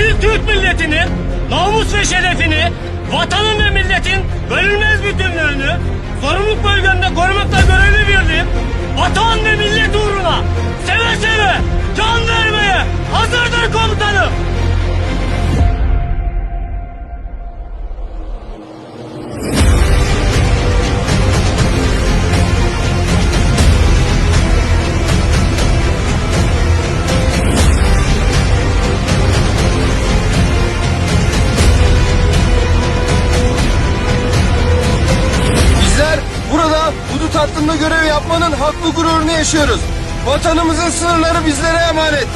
asil Türk milletinin namus ve şerefini, vatanın ve milletin bölünmez bütünlüğünü sorumluluk hudut hattında görev yapmanın haklı gururunu yaşıyoruz. Vatanımızın sınırları bizlere emanet.